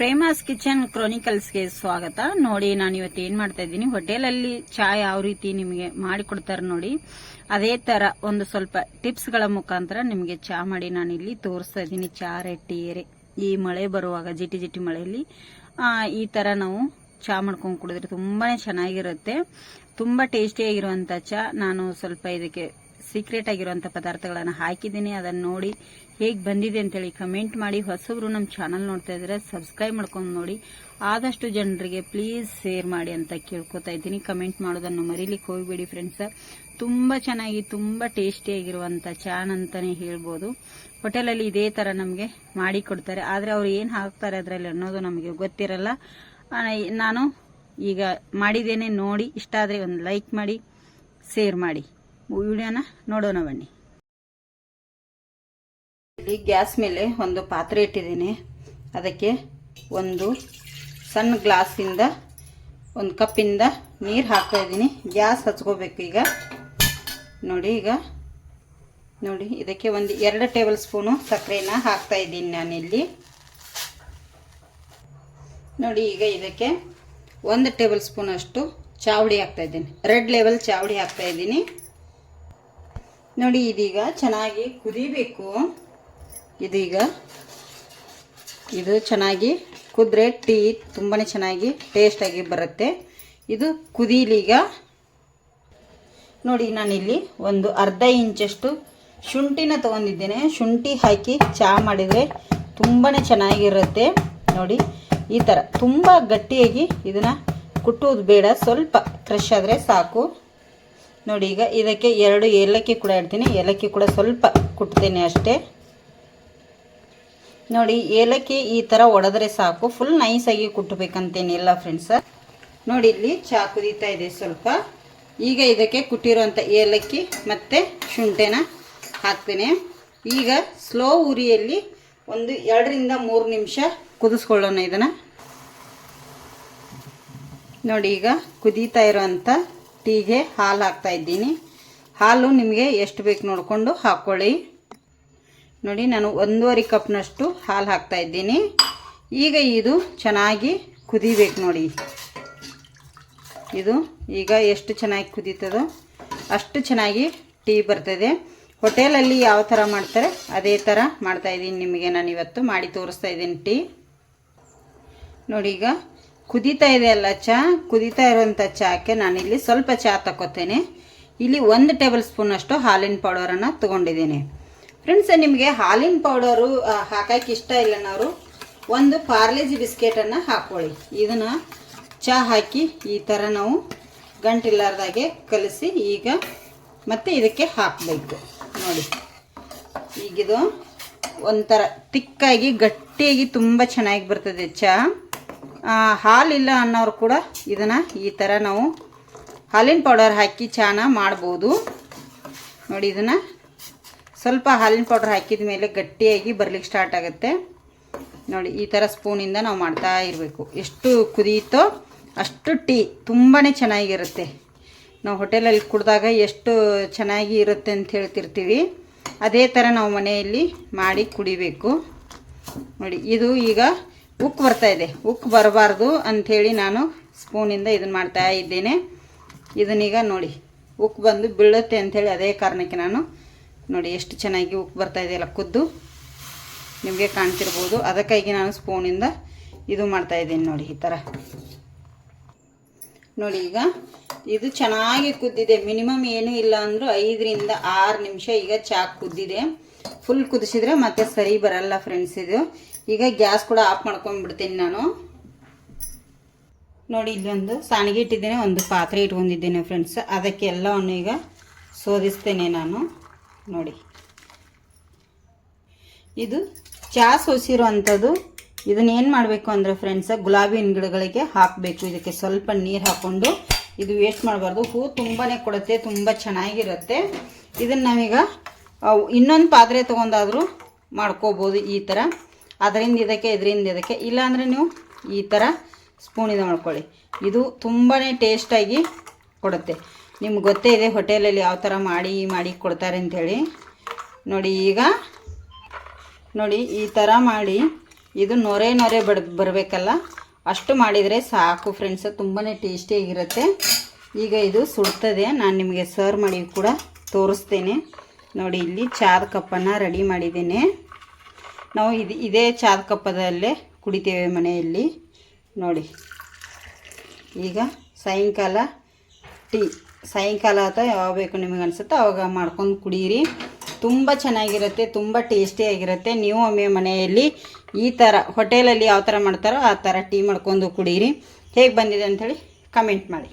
ಪ್ರೇಮಾಸ್ kitchen ಕ್ರೋನಿಕಲ್ಸ್ಗೆ ಸ್ವಾಗತ. ನೋಡಿ, ನಾನು ಇವತ್ತು ಏನ್ ಮಾಡ್ತಾ ಇದ್ದೀನಿ, ಹೋಟೆಲಲ್ಲಿ ಚಾ ಯಾವ ರೀತಿ ನಿಮಗೆ ಮಾಡಿಕೊಡ್ತಾರೆ ನೋಡಿ. ಅದೇ ತರ ಒಂದು ಸ್ವಲ್ಪ ಟಿಪ್ಸ್ಗಳ ಮುಖಾಂತರ ನಿಮಗೆ ಚಾ ಮಾಡಿ ನಾನು ಇಲ್ಲಿ ತೋರಿಸ್ತಾ ಇದ್ದೀನಿ. ಚಾ ರೆಟ್ಟಿ ಏರೆ ಈ ಮಳೆ ಬರುವಾಗ, ಜಿಟಿ ಜಿಟಿ ಮಳೆಯಲ್ಲಿ ಈ ತರ ನಾವು ಚಾ ಮಾಡ್ಕೊಂಡು ಕುಡಿದ್ರೆ ತುಂಬಾನೇ ಚೆನ್ನಾಗಿರುತ್ತೆ. ತುಂಬಾ ಟೇಸ್ಟಿಯಾಗಿರುವಂಥ ಚಾ. ನಾನು ಸ್ವಲ್ಪ ಇದಕ್ಕೆ ಸೀಕ್ರೆಟ್ ಆಗಿರುವಂಥ ಪದಾರ್ಥಗಳನ್ನು ಹಾಕಿದ್ದೀನಿ. ಅದನ್ನ ನೋಡಿ ಹೇಗೆ ಬಂದಿದೆ ಅಂತೇಳಿ ಕಮೆಂಟ್ ಮಾಡಿ. ಹೊಸಬ್ರು ನಮ್ಮ ಚಾನಲ್ ನೋಡ್ತಾ ಇದ್ರೆ ಸಬ್ಸ್ಕ್ರೈಬ್ ಮಾಡ್ಕೊಂಡು ನೋಡಿ. ಆದಷ್ಟು ಜನರಿಗೆ ಪ್ಲೀಸ್ ಶೇರ್ ಮಾಡಿ ಅಂತ ಕೇಳ್ಕೊತಾ ಇದ್ದೀನಿ. ಕಮೆಂಟ್ ಮಾಡೋದನ್ನು ಮರೀಲಿಕ್ಕೆ ಹೋಗ್ಬೇಡಿ ಫ್ರೆಂಡ್ಸ್ ತುಂಬಾ ಚೆನ್ನಾಗಿ, ತುಂಬಾ ಟೇಸ್ಟಿಯಾಗಿರುವಂಥ ಚಾನ್ ಅಂತಾನೆ ಹೇಳ್ಬೋದು. ಹೋಟೆಲಲ್ಲಿ ಇದೇ ತರ ನಮಗೆ ಮಾಡಿ ಕೊಡ್ತಾರೆ. ಆದ್ರೆ ಅವ್ರು ಏನ್ ಹಾಕ್ತಾರೆ ಅದರಲ್ಲಿ ಅನ್ನೋದು ನಮಗೆ ಗೊತ್ತಿರಲ್ಲ. ನಾನು ಈಗ ಮಾಡಿದ್ದೇನೆ ನೋಡಿ. ಇಷ್ಟ ಆದ್ರೆ ಒಂದು ಲೈಕ್ ಮಾಡಿ ಶೇರ್ ಮಾಡಿ. ವಿಡಿಯೋನ ನೋಡೋಣ ಬನ್ನಿ. ಇಲ್ಲಿ ಗ್ಯಾಸ್ ಮೇಲೆ ಒಂದು ಪಾತ್ರೆ ಇಟ್ಟಿದ್ದೀನಿ. ಅದಕ್ಕೆ ಒಂದು ಸಣ್ಣ ಗ್ಲಾಸಿಂದ, ಒಂದು ಕಪ್ಪಿಂದ ನೀರು ಹಾಕ್ತಾ ಇದ್ದೀನಿ. ಗ್ಯಾಸ್ ಹಚ್ಕೋಬೇಕು ಈಗ. ನೋಡಿ ಈಗ. ನೋಡಿ, ಇದಕ್ಕೆ ಒಂದು ಎರಡು ಟೇಬಲ್ ಸ್ಪೂನು ಸಕ್ಕರೆನ ಹಾಕ್ತಾ ಇದ್ದೀನಿ ನಾನಿಲ್ಲಿ. ನೋಡಿ, ಈಗ ಇದಕ್ಕೆ ಒಂದು ಟೇಬಲ್ ಸ್ಪೂನಷ್ಟು ಚಾವಡಿ ಹಾಕ್ತಾ ಇದ್ದೀನಿ. ರೆಡ್ ಲೆವೆಲ್ ಚಾವಡಿ ಹಾಕ್ತಾ ಇದ್ದೀನಿ. ನೋಡಿ, ಇದೀಗ ಚೆನ್ನಾಗಿ ಕುದಿಬೇಕು. ಇದೀಗ ಇದು ಚೆನ್ನಾಗಿ ಕುದ್ರೆ ಟೀ ತುಂಬಾ ಚೆನ್ನಾಗಿ ಟೇಸ್ಟಾಗಿ ಬರುತ್ತೆ. ಇದು ಕುದೀಲೀಗ ನೋಡಿ, ನಾನಿಲ್ಲಿ ಒಂದು ಅರ್ಧ ಇಂಚಷ್ಟು ಶುಂಠಿನ ತೊಗೊಂಡಿದ್ದೇನೆ. ಶುಂಠಿ ಹಾಕಿ ಚಹಾ ಮಾಡಿದರೆ ತುಂಬಾ ಚೆನ್ನಾಗಿರುತ್ತೆ. ನೋಡಿ, ಈ ಥರ ತುಂಬ ಗಟ್ಟಿಯಾಗಿ ಇದನ್ನು ಕುಟ್ಟುವುದು ಬೇಡ. ಸ್ವಲ್ಪ ಫ್ರೆಶ್ ಆದರೆ ಸಾಕು. ನೋಡಿ, ಈಗ ಇದಕ್ಕೆ ಎರಡು ಏಲಕ್ಕಿ ಕೂಡ ಇಡ್ತೀನಿ. ಏಲಕ್ಕಿ ಕೂಡ ಸ್ವಲ್ಪ ಕುಟ್ತೀನಿ ಅಷ್ಟೇ. ನೋಡಿ, ಏಲಕ್ಕಿ ಈ ಥರ ಒಡೆದ್ರೆ ಸಾಕು. ಫುಲ್ ನೈಸಾಗಿ ಕುಟ್ಟಬೇಕಂತೇನಿಲ್ಲ ಫ್ರೆಂಡ್ಸ ನೋಡಿ, ಇಲ್ಲಿ ಚಾ ಕುದೀತಾ ಇದೆ ಸ್ವಲ್ಪ. ಈಗ ಇದಕ್ಕೆ ಕುಟ್ಟಿರುವಂಥ ಏಲಕ್ಕಿ ಮತ್ತು ಶುಂಠೆನ ಹಾಕ್ತೇನೆ. ಈಗ ಸ್ಲೋ ಉರಿಯಲ್ಲಿ ಒಂದು ಎರಡರಿಂದ ಮೂರು ನಿಮಿಷ ಕುದಿಸ್ಕೊಳ್ಳೋಣ ಇದನ್ನು. ನೋಡಿ, ಈಗ ಕುದೀತಾ ಇರೋವಂಥ ಟೀಗೆ ಹಾಲು ಹಾಕ್ತಾ ಇದ್ದೀನಿ. ಹಾಲು ನಿಮಗೆ ಎಷ್ಟು ಬೇಕು ನೋಡಿಕೊಂಡು ಹಾಕ್ಕೊಳ್ಳಿ ನೋಡಿ, ನಾನು ಒಂದೂವರೆ ಕಪ್ನಷ್ಟು ಹಾಲು ಹಾಕ್ತಾ ಇದ್ದೀನಿ. ಈಗ ಇದು ಚೆನ್ನಾಗಿ ಕುದಿಬೇಕು ನೋಡಿ. ಇದು ಈಗ ಎಷ್ಟು ಚೆನ್ನಾಗಿ ಕುದೀತದೋ ಅಷ್ಟು ಚೆನ್ನಾಗಿ ಟೀ ಬರ್ತದೆ. ಹೋಟೆಲಲ್ಲಿ ಯಾವ ಥರ ಮಾಡ್ತಾರೆ ಅದೇ ಥರ ಮಾಡ್ತಾಯಿದ್ದೀನಿ ನಿಮಗೆ ನಾನು ಇವತ್ತು ಮಾಡಿ ತೋರಿಸ್ತಾ ಇದ್ದೀನಿ ಟೀ. ನೋಡಿ, ಈಗ ಕುದೀತಾ ಇದೆ ಅಲ್ಲ ಚಹಾ ಕುದೀತಾ ಇರೋಂಥ ಚಹಾಕ್ಕೆ ನಾನಿಲ್ಲಿ ಸ್ವಲ್ಪ ಚಹಾ ತಗೋತೇನೆ ಇಲ್ಲಿ ಒಂದು ಟೇಬಲ್ ಸ್ಪೂನ್ ಅಷ್ಟು ಹಾಲಿನ ಪೌಡರನ್ನು ತೊಗೊಂಡಿದ್ದೀನಿ. ಫ್ರೆಂಡ್ಸ್ ನಿಮಗೆ ಹಾಲಿನ ಪೌಡರು ಹಾಕಕ್ಕೆ ಇಷ್ಟ ಇಲ್ಲನವರು ಒಂದು ಪಾರ್ಲೇಜಿ ಬಿಸ್ಕೆಟನ್ನು ಹಾಕ್ಕೊಳ್ಳಿ ಇದನ್ನು ಚಹಾ ಹಾಕಿ ಈ ಥರ ನಾವು ಗಂಟಿಲ್ಲಾರ್ದಾಗೆ ಕಲಸಿ ಈಗ ಮತ್ತೆ ಇದಕ್ಕೆ ಹಾಕಬೇಕು. ನೋಡಿ. ಈಗಿದು ಒಂಥರ ತಿಕ್ಕಾಗಿ ಗಟ್ಟಿಯಾಗಿ ತುಂಬ ಚೆನ್ನಾಗಿ ಬರ್ತದೆ ಚಹಾ ಹಾಲಿಲ್ಲ ಅನ್ನೋರು ಕೂಡ ಇದನ್ನು ಈ ಥರ ನಾವು ಹಾಲಿನ ಪೌಡರ್ ಹಾಕಿ ಚಹಾನ ಮಾಡ್ಬೋದು. ನೋಡಿ ಇದನ್ನು ಸ್ವಲ್ಪ ಹಾಲಿನ ಪೌಡರ್ ಹಾಕಿದ ಮೇಲೆ ಗಟ್ಟಿಯಾಗಿ ಬರ್ಲಿಕ್ಕೆ ಸ್ಟಾರ್ಟ್ ಆಗುತ್ತೆ. ನೋಡಿ ಈ ಥರ ಸ್ಪೂನಿಂದ ನಾವು ಮಾಡ್ತಾ ಇರಬೇಕು. ಎಷ್ಟು ಕುದಿಯುತ್ತೋ ಅಷ್ಟು ಟೀ ತುಂಬಾ ಚೆನ್ನಾಗಿರುತ್ತೆ. ನಾವು ಹೋಟೆಲಲ್ಲಿ ಕುಡಿದಾಗ ಎಷ್ಟು ಚೆನ್ನಾಗಿ ಇರುತ್ತೆ ಅಂತ ಹೇಳ್ತಿರ್ತೀವಿ. ಅದೇ ಥರ ನಾವು ಮನೆಯಲ್ಲಿ ಮಾಡಿ ಕುಡಿಬೇಕು. ನೋಡಿ ಇದು ಈಗ ಉಕ್ಕು ಬರ್ತಾ ಇದೆ. ಉಕ್ಕು ಬರಬಾರ್ದು ಅಂಥೇಳಿ ನಾನು ಸ್ಪೂನಿಂದ ಇದನ್ನು ಮಾಡ್ತಾ ಇದ್ದೇನೆ. ಇದನ್ನೀಗ ನೋಡಿ, ಉಕ್ಕು ಬಂದು ಬೀಳುತ್ತೆ ಅಂಥೇಳಿ ಅದೇ ಕಾರಣಕ್ಕೆ ನಾನು ನೋಡಿ ಎಷ್ಟು ಚೆನ್ನಾಗಿ ಉಕ್ಕು ಬರ್ತಾ ಇದೆಯಲ್ಲ ಕುದ್ದು. ನಿಮಗೆ ಕಾಣ್ತಿರ್ಬೋದು. ಅದಕ್ಕಾಗಿ ನಾನು ಸ್ಪೂನಿಂದ ಇದು ಮಾಡ್ತಾ ಇದ್ದೀನಿ ನೋಡಿ ಈ ಥರ. ನೋಡಿ ಈಗ ಇದು ಚೆನ್ನಾಗಿ ಕುದ್ದಿದೆ. ಮಿನಿಮಮ್ ಏನೂ ಇಲ್ಲ ಅಂದರೂ ಐದರಿಂದ ಆರು ನಿಮಿಷ ಈಗ ಚಾಕ್ ಕುದ್ದಿದೆ. ಫುಲ್ ಕುದಿಸಿದ್ರೆ ಮತ್ತೆ ಸರಿ ಬರಲ್ಲ ಫ್ರೆಂಡ್ಸ್ ಇದು. ಈಗ ಗ್ಯಾಸ್ ಕೂಡ ಆಫ್ ಮಾಡ್ಕೊಂಡ್ಬಿಡ್ತೀನಿ ನಾನು. ನೋಡಿ ಇಲ್ಲೊಂದು ಸಾಣಿಗೆ ಇಟ್ಟಿದ್ದೇನೆ, ಒಂದು ಪಾತ್ರೆ ಇಟ್ಕೊಂಡಿದ್ದೇನೆ ಫ್ರೆಂಡ್ಸ್ ಅದಕ್ಕೆ ಎಲ್ಲವನ್ನು ಈಗ ಸೋದಿಸ್ತೇನೆ ನಾನು. ನೋಡಿ. ಇದು ಚಾ ಸೋಸಿರುವಂಥದ್ದು. ಇದನ್ನ ಏನು ಮಾಡಬೇಕು ಅಂದರೆ ಫ್ರೆಂಡ್ಸ್ ಗುಲಾಬಿ ಗಿಡಗಳಿಗೆ ಹಾಕಬೇಕು. ಇದಕ್ಕೆ ಸ್ವಲ್ಪ ನೀರು ಹಾಕ್ಕೊಂಡು ಇದು ವೇಸ್ಟ್ ಮಾಡಬಾರ್ದು. ಹೂ ತುಂಬಾ ಕೊಡುತ್ತೆ, ತುಂಬ ಚೆನ್ನಾಗಿರುತ್ತೆ. ಇದನ್ನು ನಾವೀಗ ಇನ್ನೊಂದು ಪಾತ್ರೆ ತೊಗೊಂಡಾದರೂ ಮಾಡ್ಕೋಬೋದು ಈ ಥರ ಅದರಿಂದ ಇದಕ್ಕೆ, ಇದರಿಂದ ಇದಕ್ಕೆ. ಇಲ್ಲಾಂದರೆ ನೀವು ಈ ಥರ ಸ್ಪೂನಿಂದ ಮಾಡ್ಕೊಳ್ಳಿ. ಇದು ತುಂಬಾ ಟೇಸ್ಟಾಗಿ ಕೊಡುತ್ತೆ. ನಿಮ್ಗೆ ಗೊತ್ತೇ ಇದೆ ಹೋಟೆಲಲ್ಲಿ ಯಾವ ಥರ ಮಾಡಿ ಮಾಡಿ ಕೊಡ್ತಾರೆ ಅಂಥೇಳಿ ನೋಡಿ ಈಗ, ನೋಡಿ ಈ ಥರ ಮಾಡಿ, ಇದು ನೊರೆ ನೊರೆ ಬಡ್, ಬರಬೇಕಲ್ಲ. ಅಷ್ಟು ಮಾಡಿದರೆ ಸಾಕು ಫ್ರೆಂಡ್ಸ್ ತುಂಬಾ ಟೇಸ್ಟಿಯಾಗಿರುತ್ತೆ ಈಗ ಇದು ಸುಡ್ತದೆ. ನಾನು ನಿಮಗೆ ಸರ್ವ್ ಮಾಡಿ ಕೂಡ ತೋರಿಸ್ತೇನೆ. ನೋಡಿ, ಇಲ್ಲಿ ಚಾದ ಕಪ್ಪನ್ನು ರೆಡಿ ಮಾಡಿದ್ದೀನಿ. ನಾವು ಇದು ಇದೇ ಚಾದ ಕಪ್ಪದಲ್ಲೇ ಕುಡಿತೇವೆ ಮನೆಯಲ್ಲಿ. ನೋಡಿ, ಈಗ ಸಾಯಂಕಾಲ ಟೀ. ಸಾಯಂಕಾಲ ಅಥವಾ ಯಾವಾಗ ಬೇಕು ನಿಮಗೆ ಅನಿಸುತ್ತೋ ಅವಾಗ ಮಾಡ್ಕೊಂಡು ಕುಡೀರಿ. ತುಂಬ ಚೆನ್ನಾಗಿರುತ್ತೆ, ತುಂಬ ಟೇಸ್ಟಿಯಾಗಿರುತ್ತೆ ನೀವು ಒಮ್ಮೆ ಮನೆಯಲ್ಲಿ ಈ ಥರ, ಹೋಟೆಲಲ್ಲಿ ಯಾವ ಥರ ಮಾಡ್ತಾರೋ ಆ ಥರ ಟೀ ಮಾಡ್ಕೊಂಡು ಕುಡೀರಿ. ಹೇಗೆ ಬಂದಿದೆ ಅಂಥೇಳಿ ಕಮೆಂಟ್ ಮಾಡಿ.